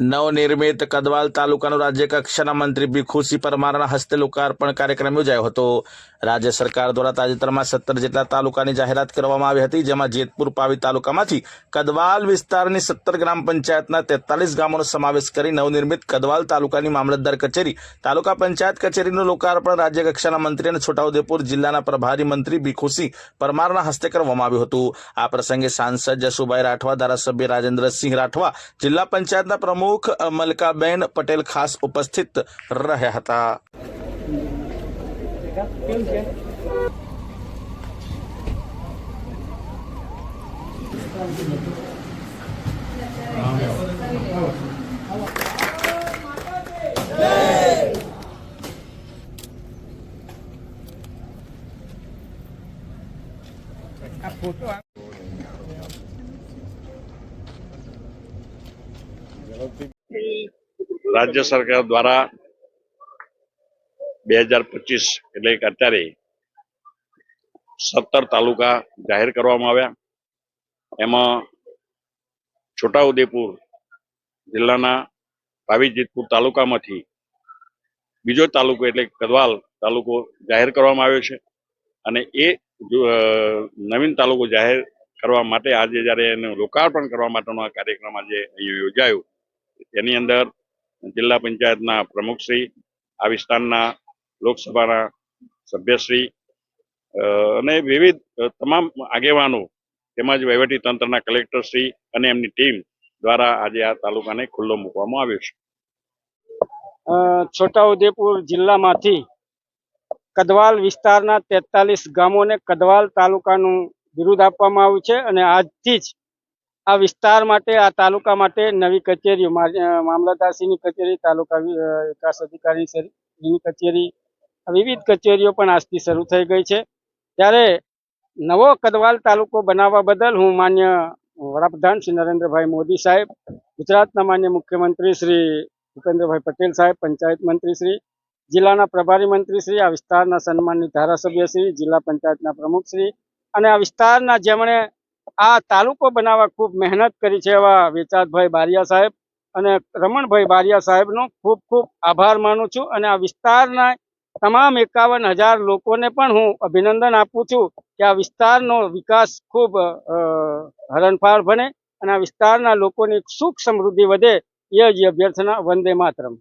નવનિર્મિત કદવાલ તાલુકાનું રાજ્ય કક્ષાના મંત્રી ભીખુસિંહ પરમારના હસ્તે લોકાર્પણ કાર્યક્રમ યોજાયો હતો. રાજ્ય સરકાર દ્વારા તાજેતરમાં સત્તર જેટલા તાલુકાની જાહેરાત કરવામાં આવી હતી, જેમાં જેતપુર પાવી તાલુકામાંથી કદવાલ વિસ્તારની સત્તર ગ્રામ પંચાયતના તેતાલીસ ગામોનો સમાવેશ કરી નવનિર્મિત કદવાલ તાલુકાની મામલતદાર કચેરી, તાલુકા પંચાયત કચેરીનું લોકાર્પણ રાજ્ય કક્ષાના મંત્રી અને છોટાઉદેપુર જિલ્લાના પ્રભારી મંત્રી ભીખુસિંહ પરમારના હસ્તે કરવામાં આવ્યું હતું. આ પ્રસંગે સાંસદ જસુભાઈ રાઠવા, ધારાસભ્ય રાજેન્દ્રસિંહ રાઠવા, જિલ્લા પંચાયતના પ્રમુખ મલકાબેન પટેલ ખાસ ઉપસ્થિત રહ્યા હતા રાજ્ય સરકાર દ્વારા બે હજાર પચીસ, એટલે કે અત્યારે સત્તર તાલુકા જાહેર કરવામાં આવ્યા. એમાં છોટાઉદેપુર જિલ્લાના ભાવીજીતપુર તાલુકામાંથી બીજો તાલુકો, એટલે કદવાલ તાલુકો જાહેર કરવામાં આવ્યો છે. અને એ નવીન તાલુકો જાહેર કરવા માટે આજે જ્યારે એનું લોકાર્પણ કરવા માટેનો આ કાર્યક્રમ આજે યોજાયો એની અંદર જિલ્લા પંચાયતના પ્રમુખશ્રી આ વિસ્તારના લોકસભાના સભ્યશ્રી અને વિવિધ તમામ આગેવાનો તેમજ વહીવટી તંત્રના કલેક્ટરશ્રી અને એમની ટીમ દ્વારા આજે આ તાલુકાને ખુલ્લો મૂકવામાં આવ્યો છે. છોટાઉદેપુર જિલ્લામાંથી કદવાલ વિસ્તારના તેતાલીસ ગામોને કદવાલ તાલુકાનું બિરુદ આપવામાં આવ્યું છે અને આજથી જ આ વિસ્તાર માટે, આ તાલુકા માટે નવી કચેરીઓ મામલતદારશ્રીની કચેરી, તાલુકા વિકાસ અધિકારીની કચેરી વિવિધ કચેરીઓ પણ આજથી શરૂ થઈ ગઈ છે. ત્યારે નવો કદવાલ તાલુકો બનાવવા બદલ હું માન્ય વડાપ્રધાન શ્રી નરેન્દ્રભાઈ મોદી સાહેબ, ગુજરાતના માન્ય મુખ્યમંત્રી શ્રી ભૂપેન્દ્રભાઈ પટેલ સાહેબ, પંચાયત મંત્રી શ્રી, જિલ્લાના પ્રભારી મંત્રી શ્રી, આ વિસ્તારના સન્માનની ધારાસભ્ય શ્રી, જિલ્લા પંચાયતના પ્રમુખ શ્રી અને આ વિસ્તારના જેમણે આ તાલુકો બનાવવા ખૂબ મહેનત કરી છે એવા વેચાતભાઈ બારિયા સાહેબ અને રમણભાઈ બારિયા સાહેબનો ખૂબ ખૂબ આભાર માનું છું અને આ વિસ્તારના તમામ એકાવન હજાર લોકોને પણ હું અભિનંદન આપું છું કે આ વિસ્તારનો વિકાસ ખૂબ હરણફાળ બને અને આ વિસ્તારના લોકોની સુખ સમૃદ્ધિ વધે એ જ અભ્યર્થના વંદે માતરમ.